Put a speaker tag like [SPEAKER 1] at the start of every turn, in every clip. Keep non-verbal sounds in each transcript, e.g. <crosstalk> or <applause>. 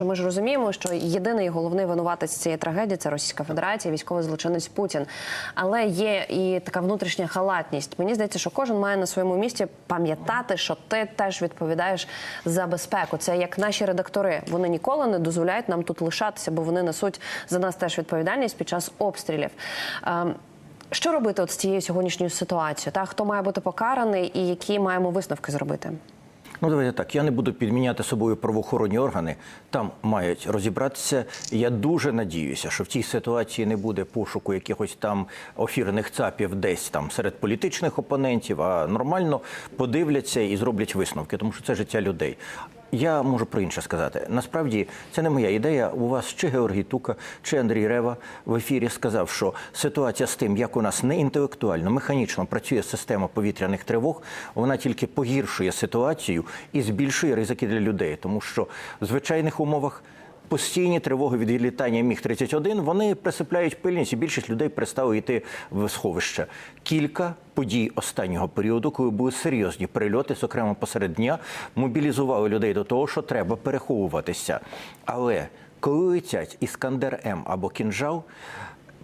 [SPEAKER 1] Ми ж розуміємо, що єдиний головний винуватець цієї трагедії це Російська Федерація, військовий злочинець Путін. Але є і така внутрішня халатність. Мені здається, що кожен має на своєму місці пам'ятати, що ти теж відповідаєш за безпеку. Це як наші редактори. Вони ніколи не дозволяють нам тут лишатися, бо вони несуть за нас теж відповідальність під час обстрілів. Ем, Що робити от з цією сьогоднішньою ситуацією? Та хто має бути покараний, і які маємо висновки зробити?
[SPEAKER 2] Ну, давайте так. Я не буду підміняти собою правоохоронні органи. Там мають розібратися. Я дуже надіюся, що в цій ситуації не буде пошуку якихось там офірних цапів десь там серед політичних опонентів, а нормально подивляться і зроблять висновки, тому що це життя людей. Я можу про інше сказати. Насправді це не моя ідея. У вас чи Георгій Тука, чи Андрій Рева в ефірі сказав, що ситуація з тим, як у нас не інтелектуально, механічно працює система повітряних тривог, вона тільки погіршує ситуацію і збільшує ризики для людей, тому що в звичайних умовах. Постійні тривоги від відлітання міг 31 вони присипляють пильність, і більшість людей перестали йти в сховище. Кілька подій останнього періоду, коли були серйозні прильоти, зокрема посеред дня, мобілізували людей до того, що треба переховуватися. Але коли летять іскандер М або кінжал.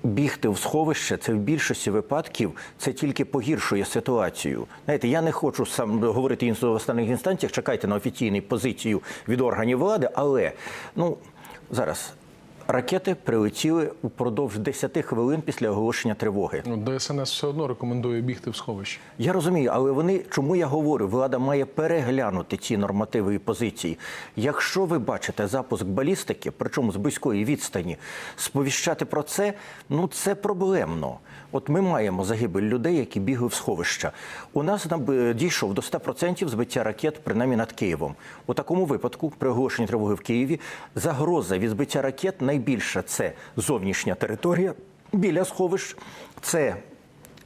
[SPEAKER 2] Бігти в сховище це в більшості випадків це тільки погіршує ситуацію. Знаєте, я не хочу сам говорити в останніх інстанціях, чекайте на офіційну позицію від органів влади, але ну зараз ракети прилетіли упродовж 10 хвилин після оголошення тривоги.
[SPEAKER 3] Ну, ДСНС все одно рекомендує бігти в сховище.
[SPEAKER 2] Я розумію, але вони чому я говорю, влада має переглянути ці нормативи і позиції. Якщо ви бачите запуск балістики, причому з близької відстані, сповіщати про це, ну це проблемно. От ми маємо загибель людей, які бігли в сховища. У нас наб- дійшов до 100% збиття ракет, принаймні над Києвом. У такому випадку, при оголошенні тривоги в Києві, загроза від збиття ракет найбільша це зовнішня територія біля сховищ. Це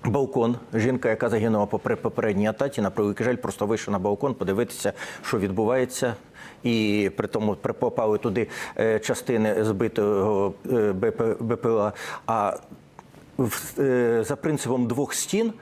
[SPEAKER 2] Балкон, жінка, яка загинула попри попередній атаці, на превеликий жаль, просто вийшла на балкон подивитися, що відбувається. І при тому попали туди е, частини збитого е, БПЛА. А е, за принципом двох стін,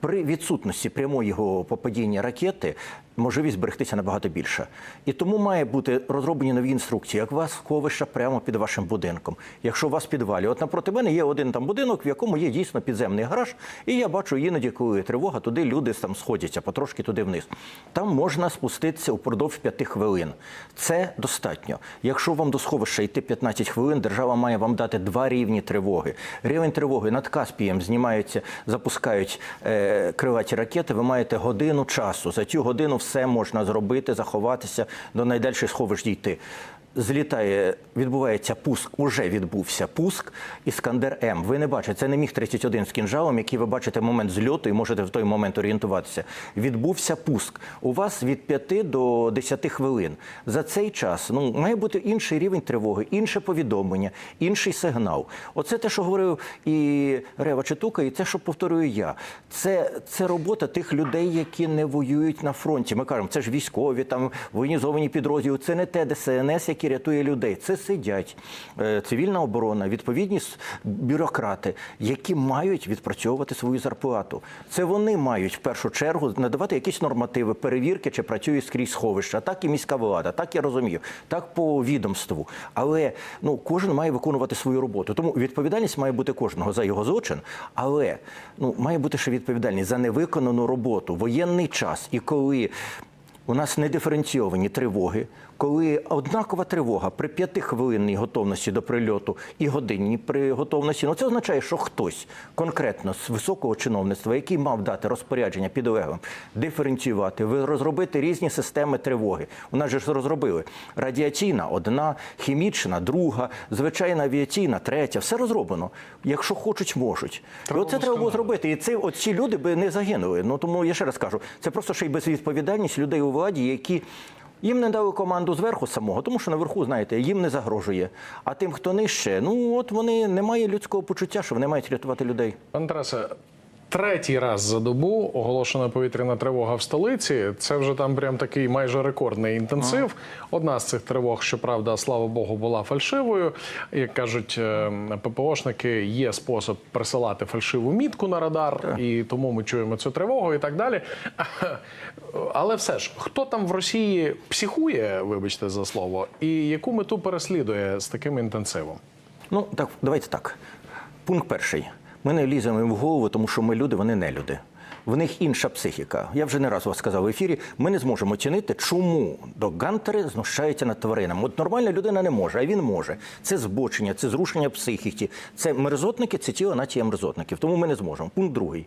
[SPEAKER 2] при відсутності прямого попадіння ракети, можливість зберегтися набагато більша. І тому має бути розроблені нові інструкції, як у вас сховища прямо під вашим будинком. Якщо у вас підвалі, от напроти мене є один там будинок, в якому є дійсно підземний гараж, і я бачу іноді, коли тривога, туди люди там сходяться потрошки туди вниз. Там можна спуститися упродовж п'яти хвилин. Це достатньо. Якщо вам до сховища йти 15 хвилин, держава має вам дати два рівні тривоги. Рівень тривоги над Каспієм знімаються, запускають е, крилаті ракети. Ви маєте годину часу. За цю годину все можна зробити, заховатися до найдальших сховищ дійти. Злітає, відбувається пуск, уже відбувся пуск Іскандер М. Ви не бачите, це не міг 31 з кінжалом, який ви бачите момент зльоту і можете в той момент орієнтуватися. Відбувся пуск. У вас від 5 до 10 хвилин. За цей час ну має бути інший рівень тривоги, інше повідомлення, інший сигнал. Оце те, що говорив і Рева Читука, і те, що повторюю я. Це, це робота тих людей, які не воюють на фронті. Ми кажемо, це ж військові, там воєнізовані підрозділи. Це не те ДСНС, які рятує людей. Це сидять е, цивільна оборона, відповідні бюрократи, які мають відпрацьовувати свою зарплату. Це вони мають в першу чергу надавати якісь нормативи, перевірки, чи працює скрізь сховища. Так і міська влада, так я розумію, так по відомству. Але ну кожен має виконувати свою роботу. Тому відповідальність має бути кожного за його злочин, але ну має бути ще відповідальність за невиконану роботу, воєнний час і коли. У нас не диференційовані тривоги, коли однакова тривога при п'ятихвилинній готовності до прильоту і годинній при готовності. Ну це означає, що хтось конкретно з високого чиновництва, який мав дати розпорядження підлеглим, диференціювати, розробити різні системи тривоги. У нас же ж розробили радіаційна одна, хімічна, друга, звичайна авіаційна, третя. Все розроблено. Якщо хочуть, можуть.
[SPEAKER 3] Треба
[SPEAKER 2] і оце треба було зробити. І це от ці люди би не загинули. Ну тому я ще раз кажу, це просто ще й безвідповідальність людей у владі, які. Їм не дали команду зверху самого, тому що наверху, знаєте, їм не загрожує. А тим, хто нижче, ну от вони не мають людського почуття, що вони мають рятувати людей.
[SPEAKER 3] Пане Тарасе, Третій раз за добу оголошена повітряна тривога в столиці. Це вже там прям такий майже рекордний інтенсив. Одна з цих тривог, щоправда, слава Богу, була фальшивою. Як кажуть е, ППОшники, є спосіб присилати фальшиву мітку на радар, і тому ми чуємо цю тривогу і так далі. <laughs> Але все ж, хто там в Росії психує, вибачте за слово, і яку мету переслідує з таким інтенсивом?
[SPEAKER 2] Ну так, давайте так. Пункт перший. Ми не ліземо їм в голову, тому що ми люди, вони не люди. В них інша психіка. Я вже не раз вас сказав в ефірі. Ми не зможемо оцінити, чому до Гантери знущаються над тваринами. От нормальна людина не може, а він може. Це збочення, це зрушення психіки, це мерзотники, це тіло нація мерзотників. Тому ми не зможемо. Пункт другий.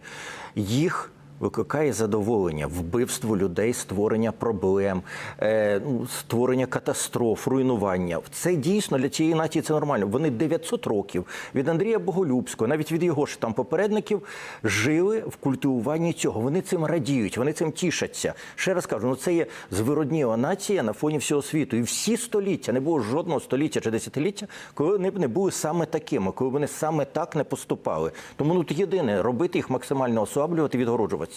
[SPEAKER 2] Їх викликає задоволення вбивство людей, створення проблем, е, ну, створення катастроф, руйнування. Це дійсно для цієї нації це нормально. Вони 900 років від Андрія Боголюбського, навіть від його ж там попередників, жили в культивуванні цього. Вони цим радіють, вони цим тішаться. Ще раз кажу, ну це є звиродніла нація на фоні всього світу. І всі століття не було жодного століття чи десятиліття, коли вони б не були саме такими, коли вони саме так не поступали. Тому ну єдине робити їх максимально ослаблювати, відгороджуватися.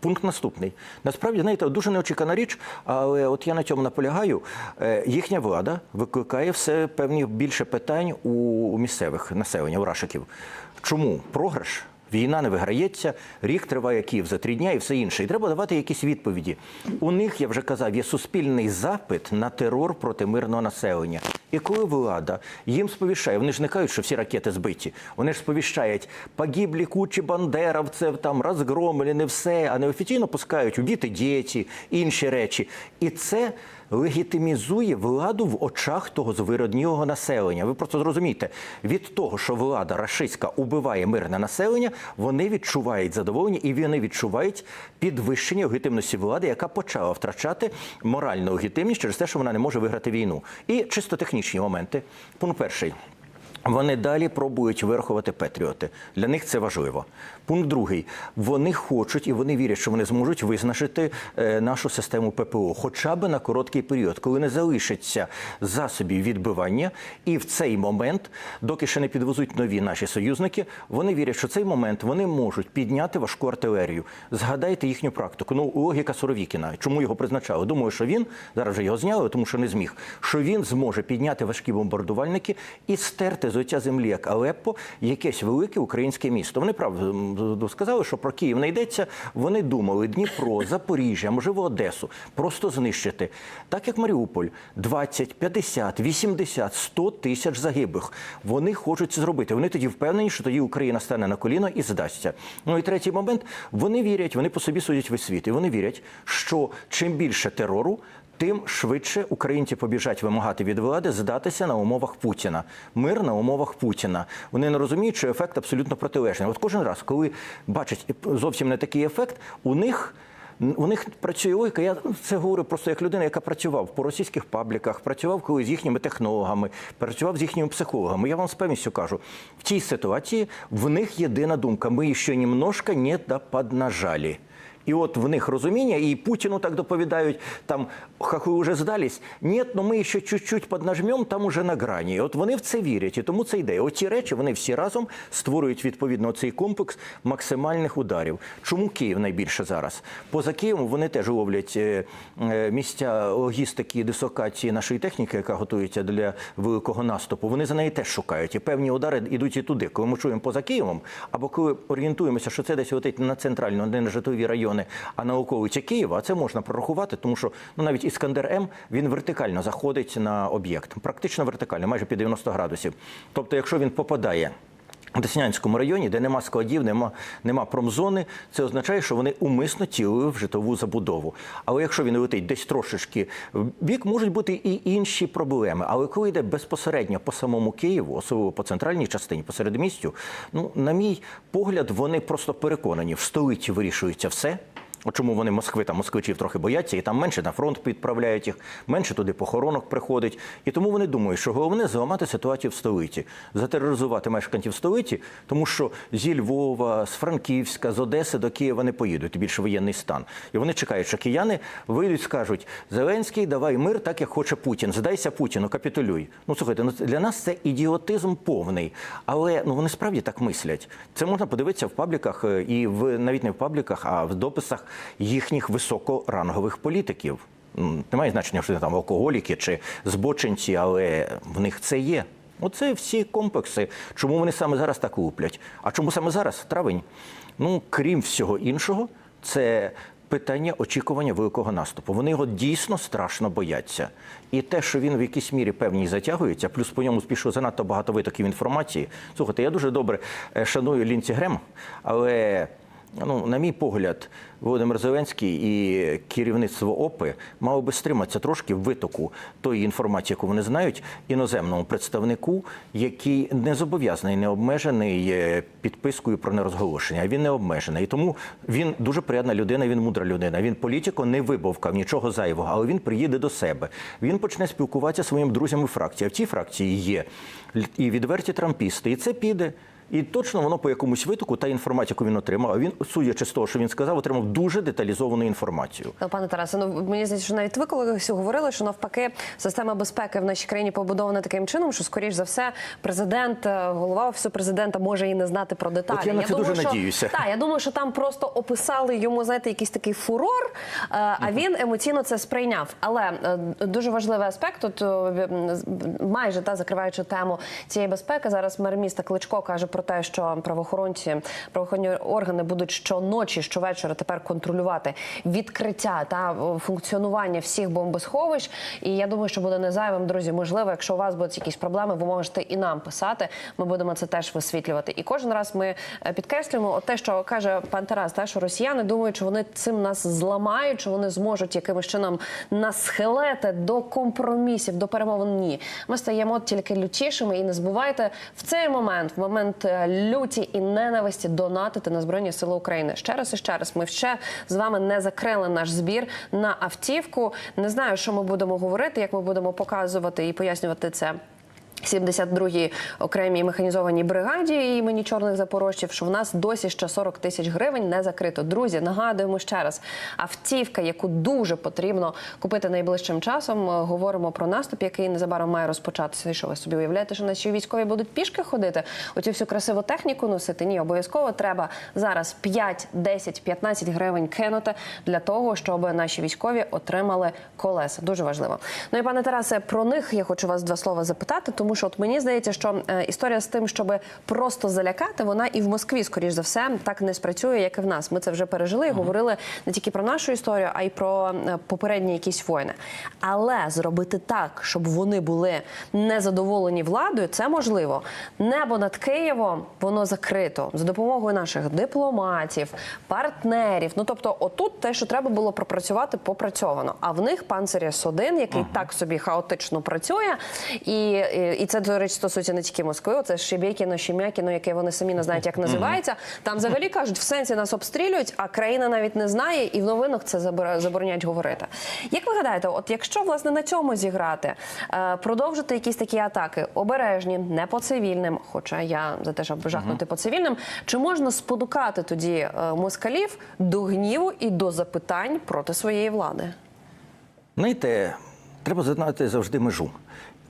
[SPEAKER 2] Пункт наступний. Насправді, знаєте, дуже неочікана річ, але от я на цьому наполягаю. Е, Їхня влада викликає все певні більше питань у місцевих населення, у рашиків. Чому програш? Війна не виграється, рік триває Київ за три дня і все інше. І треба давати якісь відповіді. У них, я вже казав, є суспільний запит на терор проти мирного населення. І коли влада їм сповіщає, вони ж не кажуть, що всі ракети збиті. Вони ж сповіщають, погиблі кучі бандеровців, там розгромлені, не все, а неофіційно пускають убіти діти, інші речі. І це легітимізує владу в очах того звироднілого населення. Ви просто зрозумієте, від того, що влада рашистська убиває мирне населення, вони відчувають задоволення і вони відчувають підвищення легітимності влади, яка почала втрачати моральну легітимність через те, що вона не може виграти війну. І чисто технічні моменти. Пункт перший. Вони далі пробують вирахувати патріоти. Для них це важливо. Пункт другий. Вони хочуть і вони вірять, що вони зможуть визначити е, нашу систему ППО, хоча б на короткий період, коли не залишиться засобів відбивання. І в цей момент, доки ще не підвезуть нові наші союзники, вони вірять, що цей момент вони можуть підняти важку артилерію. Згадайте їхню практику. Ну, логіка Суровікіна. Чому його призначали? Думаю, що він зараз вже його зняли, тому що не зміг. Що він зможе підняти важкі бомбардувальники і стерти з оця землі, як Алеппо, якесь велике українське місто. Вони правда м, сказали, що про Київ не йдеться. Вони думали Дніпро, <laughs> Запоріжжя, можливо, Одесу, просто знищити. Так як Маріуполь, 20, 50, 80, 100 тисяч загиблих. Вони хочуть це зробити. Вони тоді впевнені, що тоді Україна стане на коліно і здасться. Ну і третій момент. Вони вірять, вони по собі судять весь світ. І вони вірять, що чим більше терору, тим швидше українці побіжать вимагати від влади здатися на умовах Путіна. Мир на умовах Путіна. Вони не розуміють, що ефект абсолютно протилежний. От кожен раз, коли бачать зовсім не такий ефект, у них. У них працює логіка. Я це говорю просто як людина, яка працював по російських пабліках, працював коли з їхніми технологами, працював з їхніми психологами. Я вам з певністю кажу, в цій ситуації в них єдина думка: ми ще немножко не доподнажали. І от в них розуміння, і Путіну так доповідають, там, ви вже здались, ні, ну ми ще чуть-чуть поднажмем, там уже на грані. І от вони в це вірять, і тому це йде. Оці речі вони всі разом створюють відповідно цей комплекс максимальних ударів. Чому Київ найбільше зараз? Поза Києвом вони теж ловлять е, е, місця логістики дислокації нашої техніки, яка готується для великого наступу. Вони за неї теж шукають. І певні удари йдуть і туди. Коли ми чуємо поза Києвом, або коли орієнтуємося, що це десь летить на центральну, не на житлові райони, а на Києва, а це можна прорахувати, тому що ну навіть Іскандер М він вертикально заходить на об'єкт, практично вертикально, майже під 90 градусів. Тобто, якщо він попадає. У Деснянському районі, де нема складів, нема, нема промзони, це означає, що вони умисно цілили в житлову забудову. Але якщо він летить десь трошечки в бік, можуть бути і інші проблеми. Але коли йде безпосередньо по самому Києву, особливо по центральній частині, по середмістю, ну, на мій погляд, вони просто переконані, в столиці вирішується все. Чому вони Москви там москвичів трохи бояться, і там менше на фронт відправляють їх, менше туди похоронок приходить. І тому вони думають, що головне зламати ситуацію в столиці, затероризувати мешканців столиці, тому що зі Львова, з Франківська, з Одеси до Києва не поїдуть. Більше воєнний стан. І вони чекають, що кияни вийдуть, скажуть: Зеленський, давай мир, так як хоче Путін. Здайся Путіну, капітулюй. Ну слухайте, ну для нас це ідіотизм повний. Але ну вони справді так мислять. Це можна подивитися в пабліках е, і в навіть не в пабліках, а в дописах їхніх високорангових політиків. Немає значення, що вони там алкоголіки чи збочинці, але в них це є. Оце всі комплекси. Чому вони саме зараз так луплять? А чому саме зараз? Травень? Ну, крім всього іншого, це питання очікування великого наступу. Вони його дійсно страшно бояться. І те, що він в якійсь мірі певній затягується, плюс по ньому спішно занадто багато витоків інформації. Слухайте, я дуже добре е, шаную Лінці Грем, але. Ну, на мій погляд, Володимир Зеленський і керівництво ОПИ мало би стриматися трошки витоку тої інформації, яку вони знають, іноземному представнику, який не зобов'язаний, не обмежений е, підпискою про нерозголошення. Він не обмежений. І тому він дуже приємна людина, він мудра людина. Він політико не вибовкав нічого зайвого, але він приїде до себе. Він почне спілкуватися зі своїми друзями фракції. А в цій фракції є і відверті трампісти, і це піде. І точно воно по якомусь витоку, та інформація, яку він отримав, він, судячи з того, що він сказав, отримав дуже деталізовану інформацію.
[SPEAKER 1] Ну, Пане Тарасе, ну мені здається, що навіть ви колись говорили, що навпаки система безпеки в нашій країні побудована таким чином, що скоріш за все президент, е, голова офісу президента може і не знати про деталі.
[SPEAKER 2] От я на це дуже
[SPEAKER 1] що,
[SPEAKER 2] надіюся.
[SPEAKER 1] Так, я думаю, що там просто описали йому, знаєте, якийсь такий фурор, е, а він емоційно це сприйняв. Але е, дуже важливий аспект, тут е, майже та закриваючи тему цієї безпеки, зараз мер міста Кличко каже про те, що правоохоронці, правоохоронні органи будуть щоночі, щовечора тепер контролювати відкриття та е, функціонування всіх бомбосховищ. І я думаю, що буде не зайвим, друзі. Можливо, якщо у вас будуть якісь проблеми, ви можете і нам писати. Ми будемо це теж висвітлювати. І кожен раз ми е, підкреслюємо те, що каже пан Тарас, те, що росіяни думають, що вони цим нас зламають, що вони зможуть якимось чином нас схилити до компромісів, до перемовин. Ні, ми стаємо тільки лютішими. І не забувайте в цей момент, в момент люті і ненависті, донатити на збройні сили України. Ще раз і ще раз. Ми ще з вами не закрили наш збір на автівку. Не знаю, що ми будемо говорити, як ми будемо показувати і пояснювати це. 72-й окремій механізованій бригаді імені чорних запорожців, що в нас досі ще 40 тисяч гривень не закрито. Друзі, нагадуємо ще раз: автівка, яку дуже потрібно купити найближчим часом. Е, Говоримо про наступ, який незабаром має розпочатися. І що ви собі уявляєте, що наші військові будуть пішки ходити? Оцю всю красиву техніку носити? Ні, обов'язково треба зараз 5, 10, 15 гривень кинути для того, щоб наші військові отримали колеса. Дуже важливо. Ну і пане Тарасе, про них я хочу вас два слова запитати, тому що от мені здається, що е, історія з тим, щоб просто залякати, вона і в Москві, скоріш за все, так не спрацює, як і в нас. Ми це вже пережили і говорили не тільки про нашу історію, а й про е, попередні якісь воїни. Але зробити так, щоб вони були незадоволені владою, це можливо. Небо над Києвом воно закрито за допомогою наших дипломатів, партнерів. Ну тобто, отут те, що треба було пропрацювати, попрацьовано. А в них панциряс 1 який так собі хаотично працює, і, і, і це до речі стосується не тільки Москви. Це Шебєкіно, Щем'якіно, яке вони самі не знають, як називається. Там взагалі кажуть, в сенсі нас обстрілюють, а країна навіть не знає, і в новинах це забор- забороняють говорити. Як ви гадаєте, от якщо власне на цьому зіграти, е, продовжити якісь такі атаки обережні, не по цивільним, хоча я за те, щоб жахнути по цивільним, чи можна спонукати тоді е, москалів до гніву і до запитань проти своєї влади?
[SPEAKER 2] Знаєте, треба знати завжди межу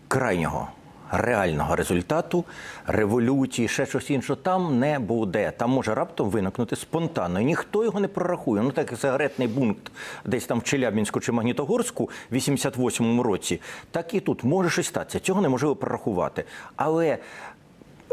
[SPEAKER 2] крайнього. Реального результату революції, ще щось інше там не буде. Там може раптом виникнути спонтанно. І ніхто його не прорахує. Ну так як сигаретний пункт десь там в Челябінську чи Магнітогорську в 88-му році, так і тут може щось статися. Цього неможливо прорахувати. Але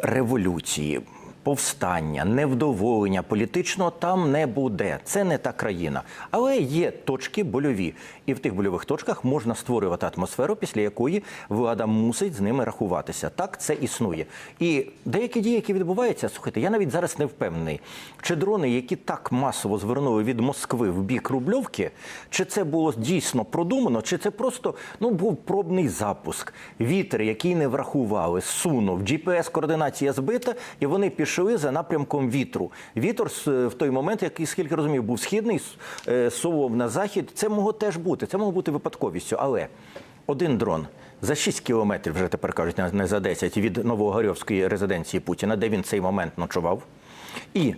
[SPEAKER 2] революції, повстання, невдоволення політичного там не буде. Це не та країна. Але є точки больові, і в тих больових точках можна створювати атмосферу, після якої влада мусить з ними рахуватися. Так це існує. І деякі дії, які відбуваються, слухайте, я навіть зараз не впевнений, чи дрони, які так масово звернули від Москви в бік Рубльовки, чи це було дійсно продумано, чи це просто ну був пробний запуск. Вітер, який не врахували, сунув, GPS-координація збита, і вони пішли. Йшли за напрямком вітру. Вітер в той момент, який, скільки розумів, був східний, е, на захід. Це могло теж бути, це могло бути випадковістю. Але один дрон за 6 кілометрів, вже тепер кажуть, не- за 10, від Новогорьовської резиденції Путіна, де він цей момент ночував. І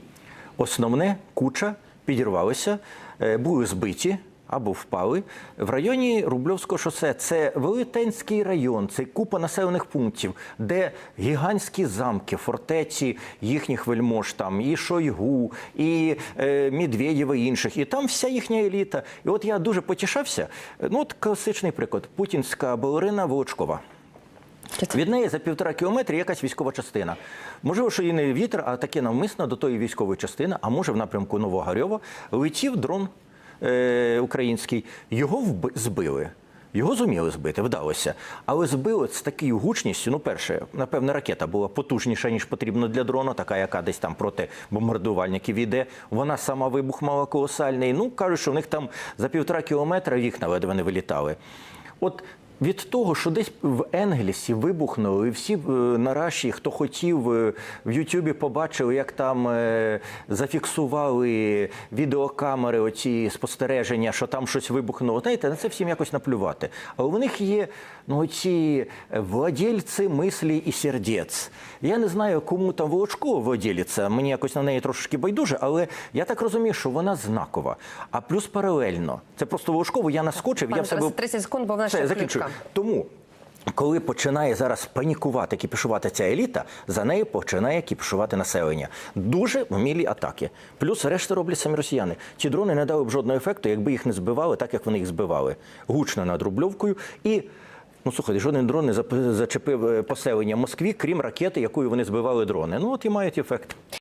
[SPEAKER 2] основне куча підірвалися, е, були збиті. Або впали в районі Рубльовського шосе. Це Велетенський район, це купа населених пунктів, де гігантські замки, фортеці їхніх вельмож, там і Шойгу, і е, Медведєва, і інших. І там вся їхня еліта. І от я дуже потішався. Ну, от класичний приклад: путінська балерина Волочкова. Від неї за півтора кілометри якась військова частина. Можливо, що і не вітер, а таке навмисно до тої військової частини, а може в напрямку Новогарьова, летів дрон е, український. Його збили. Його зуміли збити, вдалося. Але збили з такою гучністю. Ну, перше, напевне, ракета була потужніша, ніж потрібно для дрона, така, яка десь там проти бомбардувальників іде. Вона сама вибух мала колосальний. Ну, кажуть, що в них там за півтора кілометра вікна ледве не вилітали. От від того, що десь в Енгельсі вибухнуло, і всі е, на раші, хто хотів е, в Ютубі, побачили, як там е, зафіксували відеокамери, оці спостереження, що там щось вибухнуло. Знаєте, на це всім якось наплювати. Але у них є ну, ці владельці мислі і сердець. Я не знаю, кому там Волочкова владелиця, мені якось на неї трошки байдуже, але я так розумію, що вона знакова. А плюс паралельно. Це просто Волочкову я наскочив, я
[SPEAKER 1] Пане
[SPEAKER 2] в себе
[SPEAKER 1] 30 секунд, бо в нас ще
[SPEAKER 2] закінчую. Тому. Коли починає зараз панікувати, кіпішувати ця еліта, за нею починає кіпішувати населення. Дуже вмілі атаки. Плюс решта роблять самі росіяни. Ці дрони не дали б жодного ефекту, якби їх не збивали, так як вони їх збивали. Гучно над Рубльовкою. І, ну слухайте, жоден дрон не зачепив поселення поселення Москві, крім ракети, якою вони збивали дрони. Ну от і мають ефект.